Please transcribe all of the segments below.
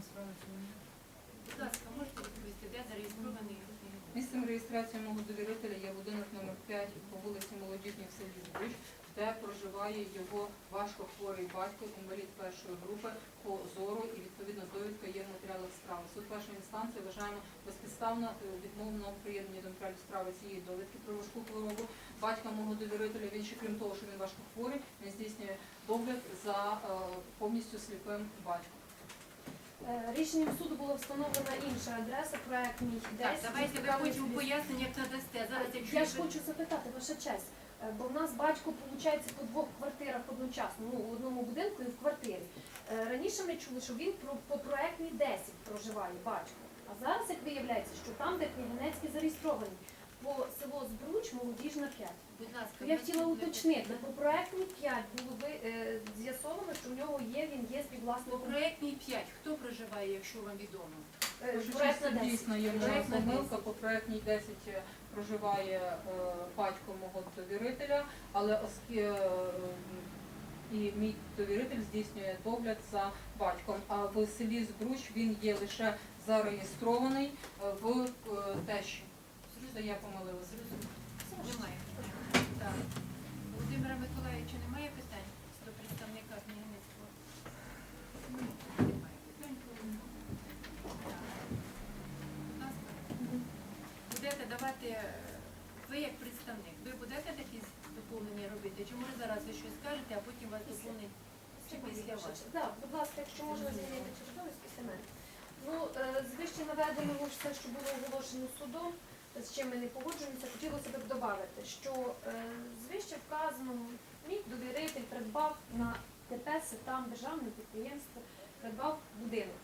матеріалом справи сьогодні. Будь ласка, можете відповісти, де зареєстрований? Місцем реєстрації мого довірителя є будинок номер 5 по вулиці Молодіжній в селі Збруч, де проживає його важко хворий батько, інвалід першої групи по зору і відповідно довідка є в матеріалах справи. Суд першої інстанції вважаємо безпідставно е, відмовно приєднання до матеріалів справи цієї довідки про важку хворобу. Батька мого довірителя, він ще крім того, що він важко хворий, він здійснює догляд за е, повністю сліпим батьком. Е, Рішенням суду було встановлена інша адреса, проект мій 10. Так, давайте ви потім пояснення надасте. Зараз, якщо Я ж ви- хочу запитати, ваша честь, е, бо в нас батько, виходить, по двох квартирах одночасно, ну, в одному будинку і в квартирі. Е, Раніше ми чули, що він про- по проектній 10 проживає, батько. А зараз, як виявляється, що там, де Княгинецький зареєстрований, по село Збруч, молодіжна 5. Будь ласка, Я хотіла уточнити, по проектній 5 було ви, е, з'ясовано, що в нього є, він є По співвласником. проєктній 5, хто проживає, якщо вам відомо? Е, Прошу проектна чесно, 10. дійсно є Проектна помилка. По проектній 10 проживає е, батько мого довірителя, але оскільки і мій довіритель здійснює догляд за батьком. А в селі Збруч він є лише зареєстрований е, в е, тещі. Це я помилилася. Немає. Володимира Миколаївича немає питань до представника княгиництва? Немає питань. Будь ласка. Будете давати, ви як представник, ви будете такі доповнення робити? Чи може зараз ви щось скажете, а потім вас доповнить чи після вас? Так, будь ласка, якщо можна змінити черговість після мене. Ну, з вище наведеного все, що було оголошено судом, з чим ми не погоджуємося, хотілося б додати, що е, з вище вказаного мій довіритель придбав на ТП там державне підприємство, придбав будинок.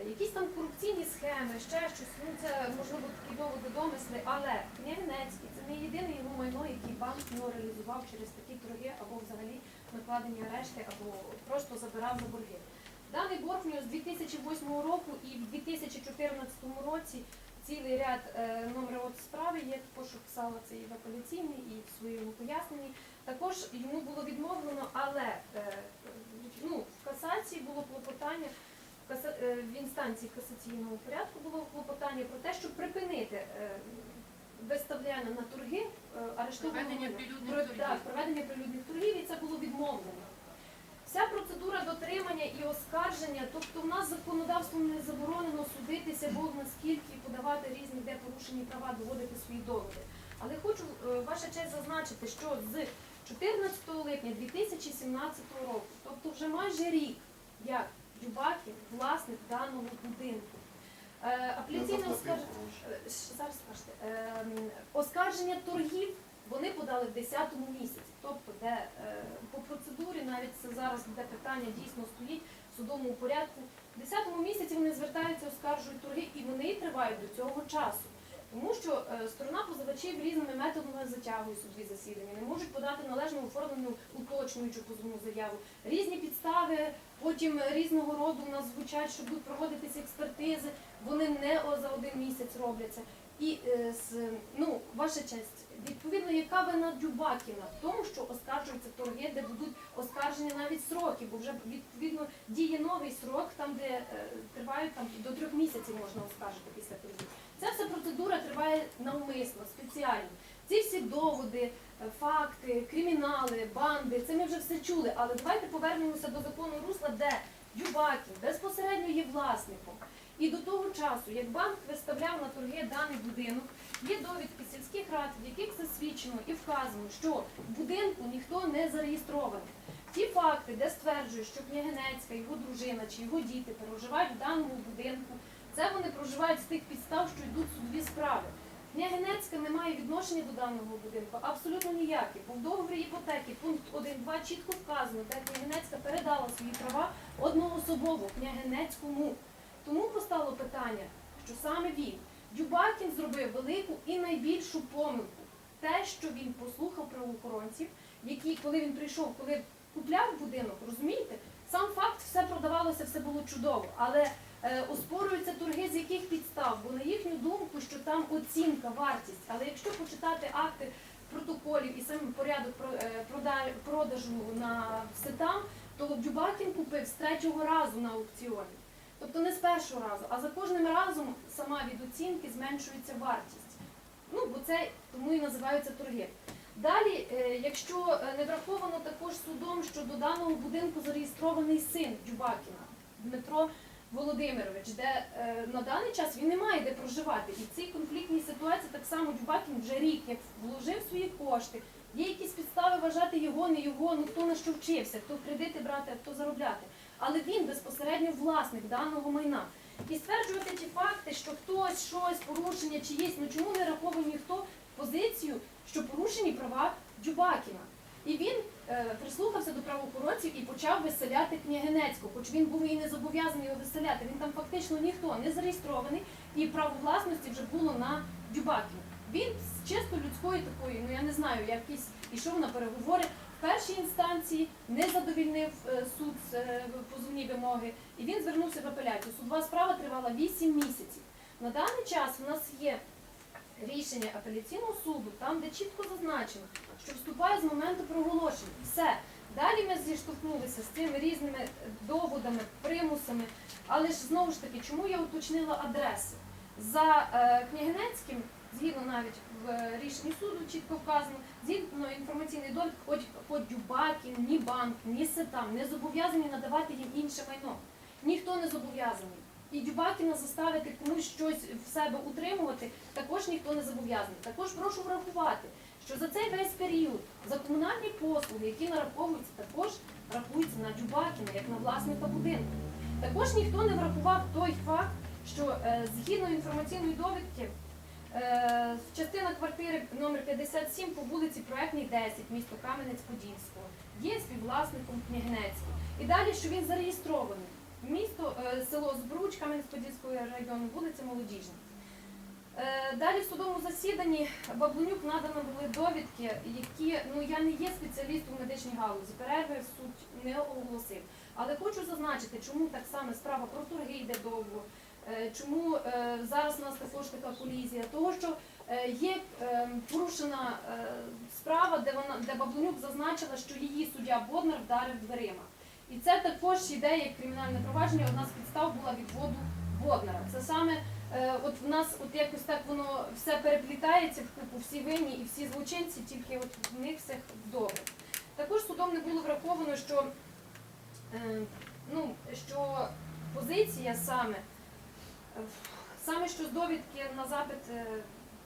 Е, Якісь там корупційні схеми, ще щось, ну це можливо такі доводи домисли, але Княгинецький це не єдине його майно, який банк ну, реалізував через такі торги або взагалі накладені арешти, або просто забирав за борги. Даний борг в нього з 2008 року і в 2014 році цілий ряд е, номерів от справи є, також писала це і в апеляційній, і в своєму поясненні. Також йому було відмовлено, але е, ну, в касації було клопотання, в, е, в інстанції касаційного порядку було клопотання про те, щоб припинити виставляння на торги арештованого проведення прилюдних торгів, і це було відмовлено. Вся процедура дотримання і оскарження, тобто в нас законодавством не заборонено судитися Бог наскільки подавати різні де порушені права, доводити свої доводи. Але хочу е, ваша честь зазначити, що з 14 липня 2017 року, тобто вже майже рік, як Дюбакін власник даного будинку. Е, Апеляційне оскарження Е, Ем, оскарження торгів вони подали в 10-му місяці. Тобто, де е, по процедурі навіть це зараз де питання дійсно стоїть в судовому порядку. В 10-му місяці вони звертаються, оскаржують торги, і вони тривають до цього часу. Тому що е, сторона позивачів різними методами затягує судові засідання, не можуть подати належно оформлену уточнюючу позовну заяву. Різні підстави, потім різного роду у нас звучать, що будуть проводитися експертизи, вони не за один місяць робляться. І е, ну, ваша честь, відповідно, яка вина Дюбакіна в тому, що оскаржуються торги, де будуть оскаржені навіть сроки, бо вже відповідно діє новий срок, там де е, тривають там до трьох місяців можна оскаржити після торгів. Ця вся процедура триває навмисно, спеціально. Ці всі доводи, е, факти, кримінали, банди, це ми вже все чули. Але давайте повернемося до закону русла, де Дюбакін безпосередньо є власником. І до того часу, як банк виставляв на торги даний будинок, є довідки сільських рад, в яких засвідчено і вказано, що в будинку ніхто не зареєстрований. Ті факти, де стверджують, що Княгинецька, його дружина чи його діти переживають в даному будинку, це вони проживають з тих підстав, що йдуть судові справи. Княгинецька не має відношення до даного будинку, абсолютно ніяких. Бо в договорі іпотеки пункт 1.2 чітко вказано, де Княгинецька передала свої права одноособово Княгинецькому. Тому постало питання, що саме він, Дюбакін, зробив велику і найбільшу помилку. Те, що він послухав правоохоронців, які, коли він прийшов, коли купляв будинок, розумієте, сам факт все продавалося, все було чудово. Але е, оспорюються торги з яких підстав, бо на їхню думку, що там оцінка, вартість. Але якщо почитати акти протоколів і сам порядок е, продажу на все там, то Дюбакін купив з третього разу на аукціоні. Тобто не з першого разу, а за кожним разом сама від оцінки зменшується вартість. Ну, бо це тому і називаються торги. Далі, е, якщо е, не враховано також судом, що до даного будинку зареєстрований син Дюбакіна Дмитро Володимирович, де е, на даний час він не має де проживати. І в цій конфліктній ситуації так само Дюбакін вже рік як вложив свої кошти. Є якісь підстави вважати його, не його, ну хто на що вчився, хто кредити брати, а хто заробляти. Але він безпосередньо власник даного майна. І стверджувати ті факти, що хтось щось порушення чиєсь, ну чому не раховує ніхто позицію, що порушені права Дюбакіна. І він е, прислухався до правоохоронців і почав виселяти Княгинецького, хоч він був і не зобов'язаний його виселяти. Він там фактично ніхто не зареєстрований, і право власності вже було на Дюбакіна. Він з чисто людської такої, ну я не знаю, якийсь ішов на переговори. В першій інстанції не задовільнив е, суд е, позовні вимоги, і він звернувся в апеляцію. Судова справа тривала 8 місяців. На даний час у нас є рішення апеляційного суду, там де чітко зазначено, що вступає з моменту проголошення. Все. Далі ми зіштовхнулися з цими різними доводами, примусами. Але ж знову ж таки, чому я уточнила адреси? За е, Княгинецьким, згідно навіть в е, рішенні суду, чітко вказано, згідно інформаційний довід, хоч, Дюбакін, ні банк, ні Сетам не зобов'язані надавати їм інше майно. Ніхто не зобов'язаний. І Дюбакіна заставити комусь щось в себе утримувати, також ніхто не зобов'язаний. Також прошу врахувати, що за цей весь період за комунальні послуги, які нараховуються, також рахуються на Дюбакіна, як на власника будинку. Також ніхто не врахував той факт, що е, згідно інформаційної довідки, частина квартири номер 57 по вулиці Проектній 10, місто Кам'янець-Подільського, є співвласником Княгнецький. І далі, що він зареєстрований. Місто, е, село Збруч Кам'янець-Подільського району, вулиця Молодіжна. Е, Далі в судовому засіданні Баблонюк надано були довідки, які ну я не є спеціалістом в медичній галузі. Перерви суд не оголосив. Але хочу зазначити, чому так само справа про торги йде довго. Е, Чому е, зараз у нас також така колізія? Того, що е, є порушена справа, де вона де Баблонюк зазначила, що її суддя Боднар вдарив дверима. І це також іде як кримінальне провадження. Одна з підстав була відводу Боднара. Це саме От в нас от якось так воно все переплітається в купу, всі винні і всі злочинці, тільки от в них всіх добре. Також судом не було враховано, що, ну, що позиція саме, саме що з довідки на запит е,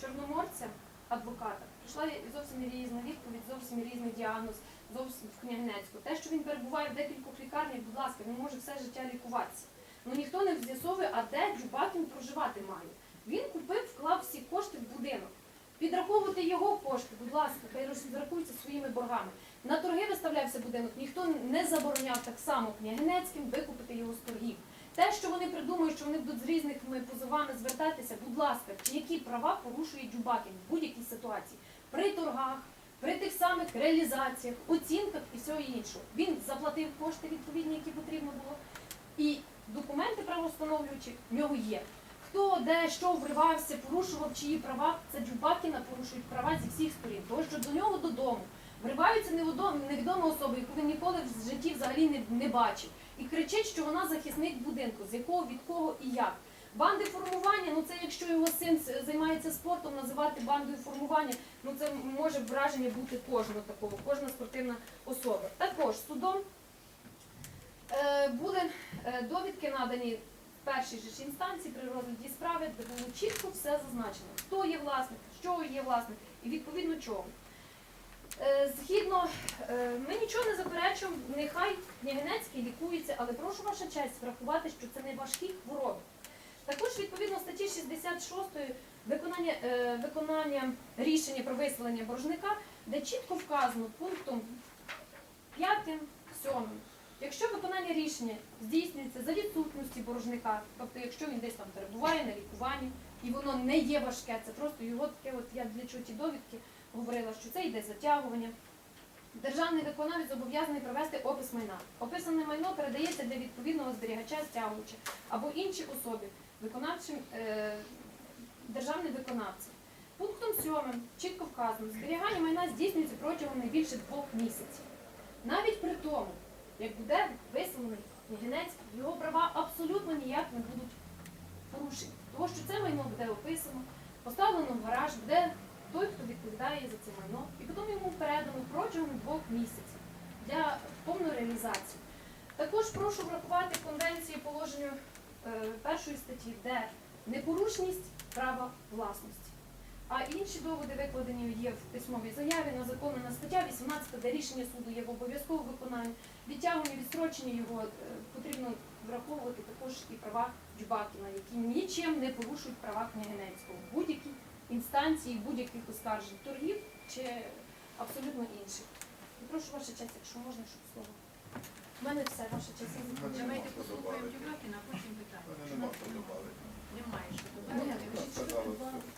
чорноморця, адвоката, прийшла зовсім різна відповідь, зовсім різний діагноз, зовсім в Княгинецьку. Те, що він перебуває в декількох лікарнях, будь ласка, він може все життя лікуватися. Ну ніхто не з'ясовує, а де Джубакін проживати має. Він купив, вклав всі кошти в будинок. Підраховувати його кошти, будь ласка, хай розрахується своїми боргами. На торги виставлявся будинок, ніхто не забороняв так само княгинецьким викупити його з торгів. Те, що вони придумують, що вони будуть з різними позовами звертатися, будь ласка, які права порушує Дюбакін в будь-якій ситуації при торгах, при тих самих реалізаціях, оцінках і всього іншого. Він заплатив кошти відповідні, які потрібно було. І документи правоустановлюючі в нього є. Хто де що вривався, порушував чиї права, це Джубакіна порушують права зі всіх сторін. Тому що до нього додому вриваються невідомі, особа, яку він ніколи в житті взагалі не, не бачив. І кричить, що вона захисник будинку, з якого, від кого і як. Банди формування, ну це якщо його син займається спортом, називати бандою формування, ну це може враження бути кожного такого, кожна спортивна особа. Також судом Е, були е, довідки надані в першій же інстанції при розгляді справи, де було чітко все зазначено, хто є власник, що є власник і відповідно чого. Е, Згідно, е, ми нічого не заперечуємо, нехай Княгинецький лікується, але прошу ваша честь врахувати, що це не важкі хвороби. Також відповідно статті 66 виконання, е, виконання рішення про виселення боржника, де чітко вказано пунктом 5, 7, Якщо виконання рішення здійснюється за відсутності боржника, тобто якщо він десь там перебуває на лікуванні і воно не є важке, це просто його таке, от я для чого ті довідки говорила, що це йде затягування. Державний виконавець зобов'язаний провести опис майна. Описане майно передається для відповідного зберігача стягувача або іншій особі, виконавчим е, державним виконавцем. Пунктом 7 чітко вказано, зберігання майна здійснюється протягом найбільше двох місяців. Навіть при тому, як буде виселений Княгинецький, його права абсолютно ніяк не будуть порушені. Тому що це майно буде описано, поставлено в гараж, буде відповідає за це майно, і потім йому передано протягом двох місяців для повної реалізації. Також прошу врахувати конвенції положення е, першої статті, де непорушність права власності. А інші доводи викладені є в письмовій заяві на законна стаття 18, де рішення суду є в обов'язковому виконанні. Відтягування, відстрочення його е, потрібно враховувати також і права Джубакіна, які нічим не порушують права Княгинецького будь-якій інстанції, будь-яких оскаржень торгів чи абсолютно інших. Прошу ваша честь, якщо можна, щоб слово. У мене все, ваша честь. Давайте послухаємо Дюбакіна, а потім питання. Нема що добавити. Немає що добавити.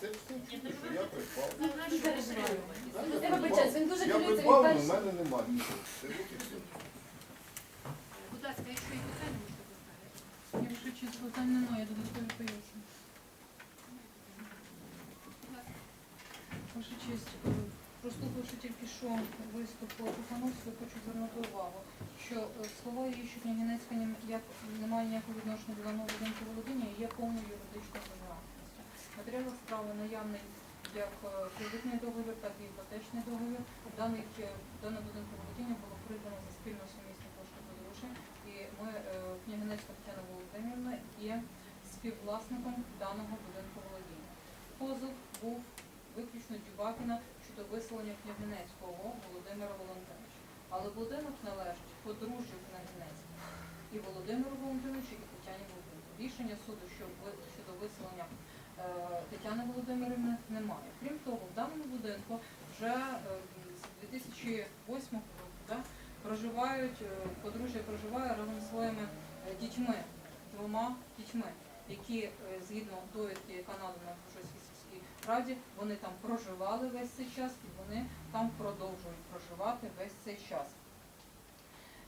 Це все чути, що я придбав. Ну. Я він дуже Я хвилюється, придбав, але в перший. мене немає нічого. Це от і все. Будь ласка, якщо є питання, можете поставити. Якщо чисто питань немає, додаткові пояснення. Будь ласка. Ваша честь, е, прослухавши тільки що виступ по Тихановського, хочу звернути увагу, що е, слова її, що Княгинецька ні- як не ніякого відношення до даного будинку володіння, є повною юридичною безграмотністю. В матеріалах справи наявний як е, кредитний договір, так і іпотечний договір. Дане будинку володіння було придбано за спільно сумісні кошти подружжя, і ми, Княгинецька Тетяна Володимирівна, є співвласником даного будинку володіння. Позов був виключно Дюбакіна щодо виселення Княгинецького Володимира Валентиновича. Але будинок належить подружжю Княгинецького і Володимиру Валентиновичу, і Тетяні Володимирівні. Рішення суду щодо виселення е, Тетяни Володимирівни немає. Крім того, в даному будинку вже е, з 2008 року проживають, е, подружжя проживає разом зі своїми дітьми, двома дітьми, які згідно довідки, яка надана в Раді, вони там проживали весь цей час і вони там продовжують проживати весь цей час.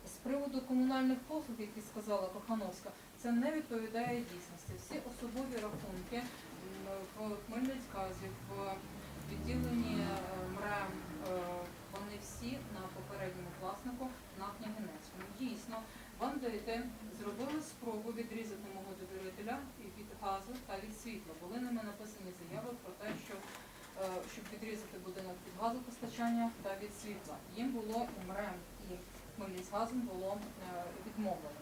З приводу комунальних послуг, які сказала Кохановська, це не відповідає дійсності. Всі особові рахунки в Хмельницькazі, в відділенні е, МРЕМ, е, вони всі на попередньому власнику на Княгинецькому. Дійсно, бандити зробили спробу відрізати мого довірителя від газу та від світла. Були ними написані заяви про те, що е, щоб відрізати будинок від газопостачання та від світла. Їм було МРЕМ і Хмельницькгазом було е, відмовлено.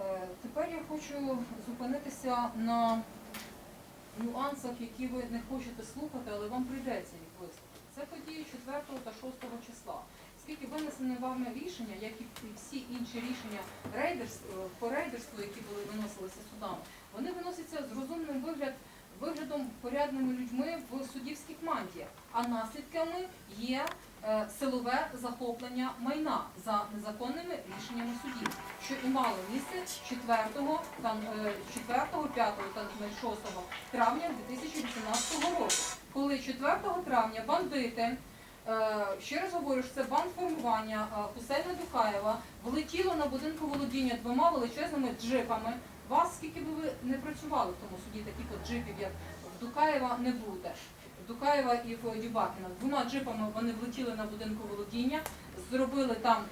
Е, Тепер я хочу зупинитися на нюансах, які ви не хочете слухати, але вам прийдеться їх вислухати. Це події 4 та 6 числа. Оскільки винесене вами рішення, як і всі інші рішення рейдерс- е, по рейдерству, які були виносилися судами, вони виносяться з розумним вигляд, виглядом порядними людьми в суддівських мантіях. А наслідками є е, силове захоплення майна за незаконними рішеннями судів, що і мало місце 4, там, е, 4 5 та 6 травня 2018 року, коли 4 травня бандити, е, ще раз говорю, що це бандформування е, Хусейна Духаєва, влетіло на будинку володіння двома величезними джипами. Вас, скільки би ви не працювали в тому суді, таких от джипів, як в Дукаєва, не буде. В Дукаєва і в Дюбакіна. Двома джипами вони влетіли на будинку володіння, зробили там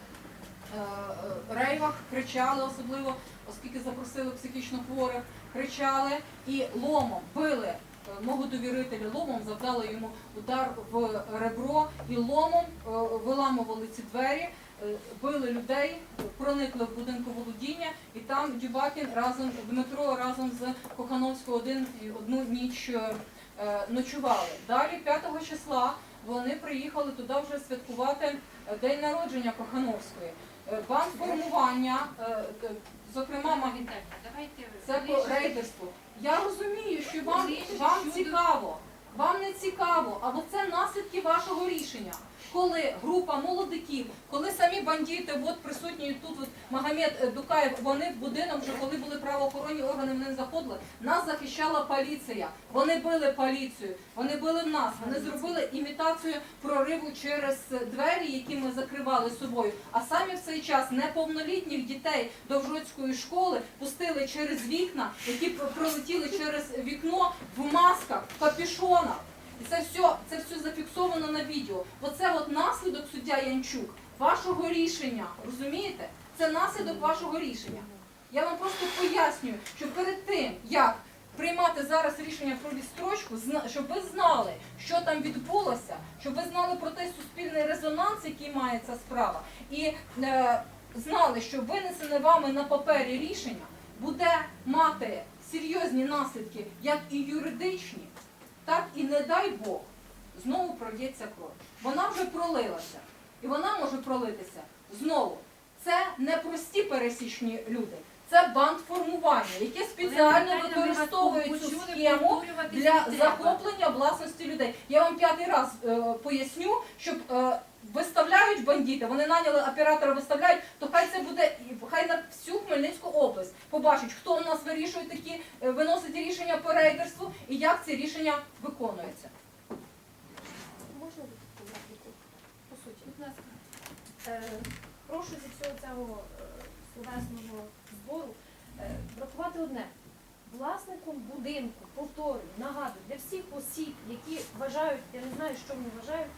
е, е, рейвах, кричали особливо, оскільки запросили психічно хворих, кричали і ломом били е, мого довірителя, ломом завдали йому удар в ребро і ломом е, виламували ці двері. е, Били людей, проникли в будинку володіння, і там Дюбакін разом Дмитро разом з Кохановською один і одну ніч е, е, ночували. Далі 5 числа вони приїхали туди вже святкувати е, день народження Кохановської. Е, Бандформування, е, е, зокрема, це по рейдерству. Я розумію, що вам, вам цікаво. Вам не цікаво, або це наслідки вашого рішення. Коли група молодиків, коли самі бандити, от присутні тут от Магомед е, Дукаєв, вони в будинок вже коли були правоохоронні органи, вони заходили. Нас захищала поліція. Вони били поліцію, вони били нас. Вони зробили імітацію прориву через двері, які ми закривали собою. А самі в цей час неповнолітніх дітей Довжоцької школи пустили через вікна, які пролетіли через вікно в масках, в капюшонах. І це все, це все зафіксовано на відео. Оце от наслідок суддя Янчук. вашого рішення. Розумієте? Це наслідок вашого рішення. Я вам просто пояснюю, що перед тим, як приймати зараз рішення про відстрочку, щоб ви знали, що там відбулося, щоб ви знали про той суспільний резонанс, який має ця справа, і е, знали, що винесене вами на папері рішення буде мати серйозні наслідки, як і юридичні, так і не дай Бог, знову прольється кров. Вона вже пролилася. І вона може пролитися знову. Це не прості пересічні люди, це бандформування, яке спеціально використовують цю схему для захоплення власності людей. Я вам п'ятий раз е, поясню, щоб е, виставляють бандити, вони наняли оператора, виставляють, то хай це буде хай на всю Хмельницьку область побачать, хто у нас вирішує такі, е, виносить рішення по рейдерству і як ці рішення виконуються. Можна? По суті. Будь ласка. Е, Прошу зі всього цього е, словесного збору врахувати одне. Власником будинку, повторюю, нагадую, для всіх осіб, які вважають, я не знаю, що вони вважають,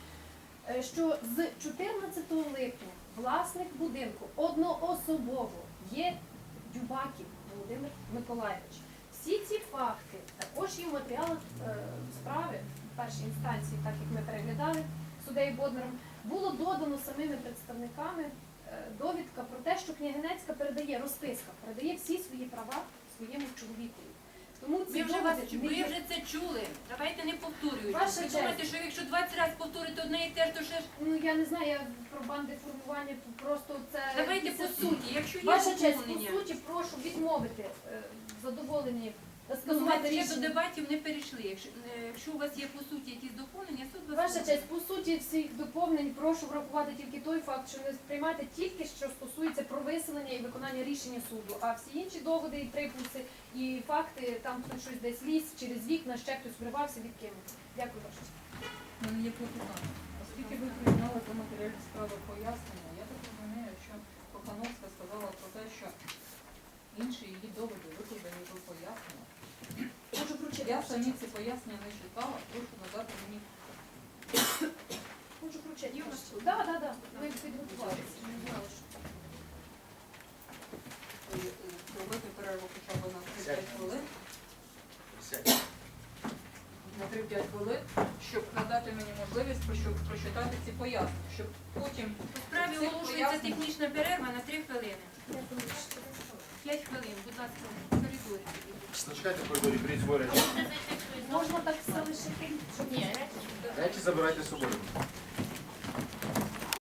що з 14 липня власник будинку одноособово є Дюбаків Володимир Миколаївич. Всі ці факти також є в матеріалах е, справи в першій інстанції, так як ми переглядали суддею Боднаром, було додано самими представниками е, довідка про те, що Княгинецька передає розписка, передає всі свої права своєму чоловікові. Тому ці Ми вже вас доводи не є- вже це чули. Давайте не повторюйте. Ваша Ви думаєте, що якщо 20 разів повторити одне і те ж, то ще ж Ну я не знаю, я про банди формування просто це давайте по суті. Якщо є Ваша честь, по доповнення, суті, прошу відмовити е, скасувати ми ще до рішення. дебатів не перейшли. Якщо, е, якщо у вас є по суті якісь доповнення, суд вас Ваша честь, по суті всіх доповнень прошу врахувати тільки той факт, що не сприймати тільки що стосується про виселення і виконання рішення суду, а всі інші доводи і приписи і факти, там хтось щось десь ліз через вікна, ще хтось вривався, відкинути. Дякую, ваша честь. У мене є клопотання. Оскільки ви прийняли до матеріалів справи пояснення, я так розумію, що Кохановська сказала про те, що інші її доводи викладені до пояснення. Можу вручити. Я самі ці пояснення не читала, прошу надати мені Можу у тут? Да, да, да. Ми підготувалися. Не знали, що. зробити перерву хоча б на 3-5 хвилин. На 3-5 хвилин, щоб надати мені можливість прощу- прочитати ці пояснення, щоб потім По справі оголошується технічна перерва на 3 хвилини. Дякую, ваша честь. 5 хвилин, будь ласка. Зачекайте в коридорі, беріть свої речі. Можна так? Щоб... Ні. Речі забирайте з собою.